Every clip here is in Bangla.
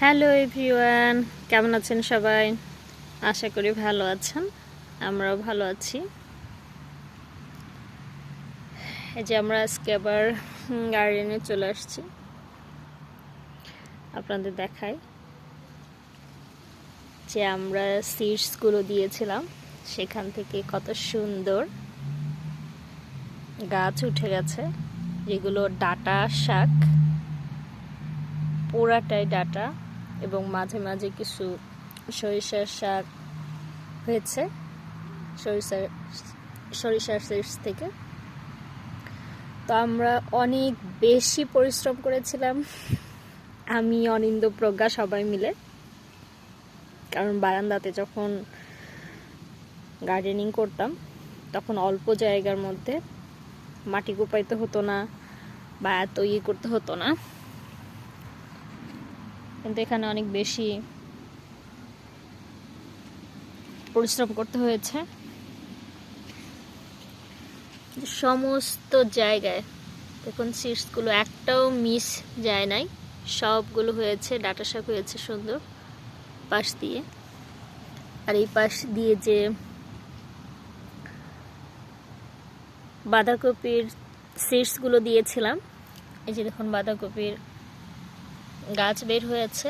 হ্যালো এভরিওয়ান কেমন আছেন সবাই? আশা করি ভালো আছেন। আমরাও ভালো আছি। এই যে আমরা আজকে আবার গার্ডেনে চলে আসছি। আপনাদের দেখাই। যে আমরা সিডসগুলো দিয়েছিলাম, সেখান থেকে কত সুন্দর গাছ উঠে গেছে, যেগুলো ডাটা শাক। পুরাটাই ডাটা। এবং মাঝে মাঝে কিছু সরিষার শাক হয়েছে, সরিষার সরিষার সিডস থেকে। তো আমরা অনেক বেশি পরিশ্রম করেছিলাম। আমি, অনিন্দ, প্রজ্ঞা সবাই মিলে। কারণ বারান্দাতে যখন গার্ডেনিং করতাম, তখন অল্প জায়গার মধ্যে মাটি কোপাইতে হতো না বা এত ইয়ে করতে হতো না। কিন্তু এখানে অনেক বেশি পরিশ্রম করতে হয়েছে। সমস্ত জায়গায় দেখুন সিটসগুলো একটাও মিস যায় নাই। সবগুলো হয়েছে, ডাটা শাক হয়েছে সুন্দর পাশ দিয়ে। আর এই পাশ দিয়ে যে বাঁধাকপির সিডসগুলো দিয়েছিলাম, এই যে দেখুন বাঁধাকপির গাছ বের হয়েছে।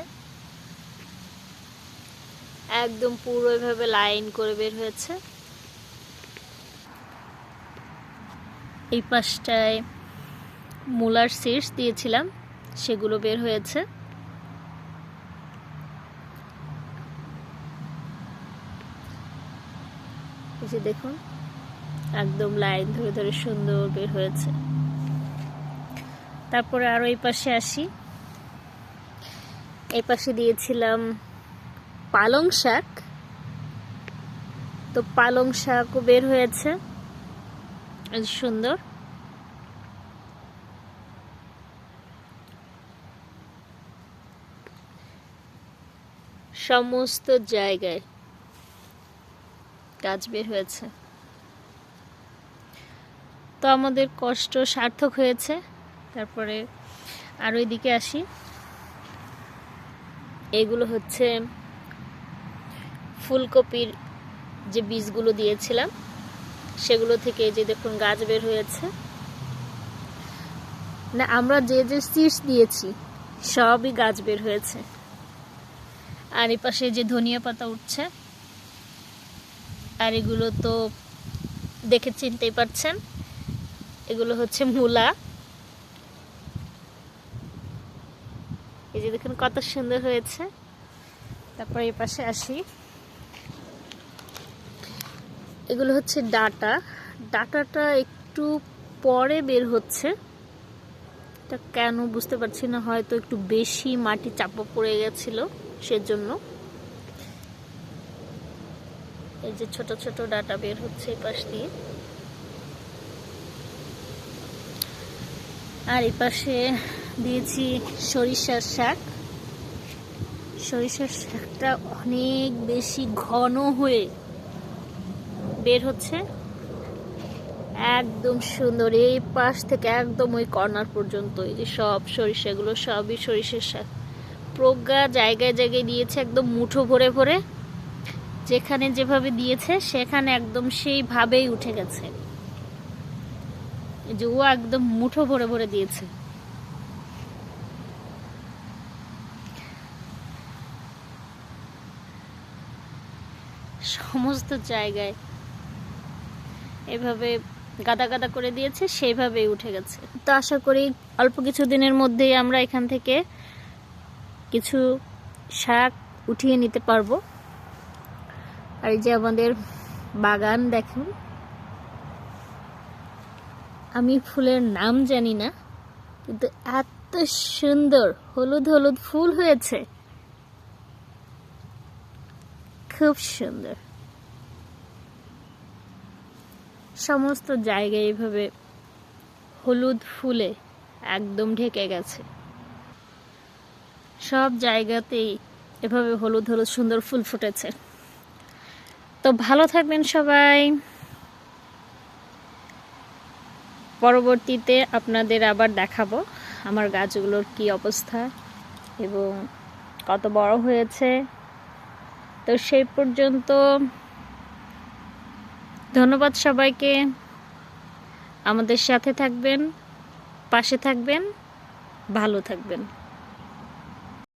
একদম পুরো এভাবে লাইন করে বের হয়েছে। এই পাশটায় মূলার সিডস দিয়েছিলাম সেগুলো বের হয়েছে। এই যে দেখুন একদম লাইন ধরে ধরে সুন্দর বের হয়েছে। তারপরে আরও এই পাশে আসি। এই পাশে দিয়েছিলাম পালং শাক। তো পালং শাকও বের হয়েছে। সুন্দর। সমস্ত জায়গায় গাছ বের হয়েছে। তো আমাদের কষ্ট সার্থক হয়েছে। তারপরে আর ওইদিকে আসি। এগুলো হচ্ছে ফুলকপির যে বীজগুলো দিয়েছিলাম, সেগুলো থেকে যে দেখুন গাছ বের হয়েছে। না, আমরা যে যে সিডস দিয়েছি, সবই গাছ বের হয়েছে। আর এই পাশে যে ধনিয়া পাতা উঠছে, আর এগুলো তো দেখে চিনতেই পারছেন, এগুলো হচ্ছে মূলা। এই যে দেখুন কত সুন্দর হয়েছে। তারপর এই পাশে আসি। এগুলো হচ্ছে ডাটা। ডাটাটা একটু পরে বের হচ্ছে। এটা কেন বুঝতে পারছি না হয়তো একটু বেশি মাটি চাপা পড়ে গেছিল সেজন্য। এই যে ছোট ছোট ডাটা বের হচ্ছে এই পাশ দিয়ে। আর এই পাশে দিয়েছি সরিষার শাক। সরিষার শাকটা অনেক বেশি ঘন হয়ে বের হচ্ছে। একদম সুন্দর, এই পাশ থেকে একদম ওই কর্নার পর্যন্ত, এই যে সব সরিষাগুলো, সবই সরিষার শাক। প্রজ্ঞা জায়গায় জায়গায় দিয়েছে, একদম মুঠো ভরে ভরে। যেখানে যেভাবে দিয়েছে, সেখানে একদম সেইভাবেই উঠে গেছে। যে ও একদম মুঠো ভরে ভরে দিয়েছে। সমস্ত জায়গায় এভাবে গাদা গাদা করে দিয়েছে, সেইভাবেই উঠে গেছে। তো আশা করি অল্প কিছু দিনের মধ্যেই আমরা এখান থেকে কিছু শাক উঠিয়ে নিতে পারব। আর এই যে আমাদের বাগান দেখুন। আমি ফুলের নাম জানি না, কিন্তু এত সুন্দর হলুদ হলুদ ফুল হয়েছে। খুব সুন্দর। সমস্ত জায়গায় এভাবে হলুদ ফুলে একদম ঢেকে গেছে। সব জায়গাতেই এভাবে হলুদ হলুদ সুন্দর ফুল ফুটেছে। তো ভালো থাকবেন সবাই। পরবর্তীতে আপনাদের আবার দেখাবো আমার গাছগুলোর কি অবস্থা এবং কত বড় হয়েছে। তো সেই পর্যন্ত ধন্যবাদ সবাইকে। আমাদের সাথে থাকবেন পাশে থাকবেন ভালো থাকবেন।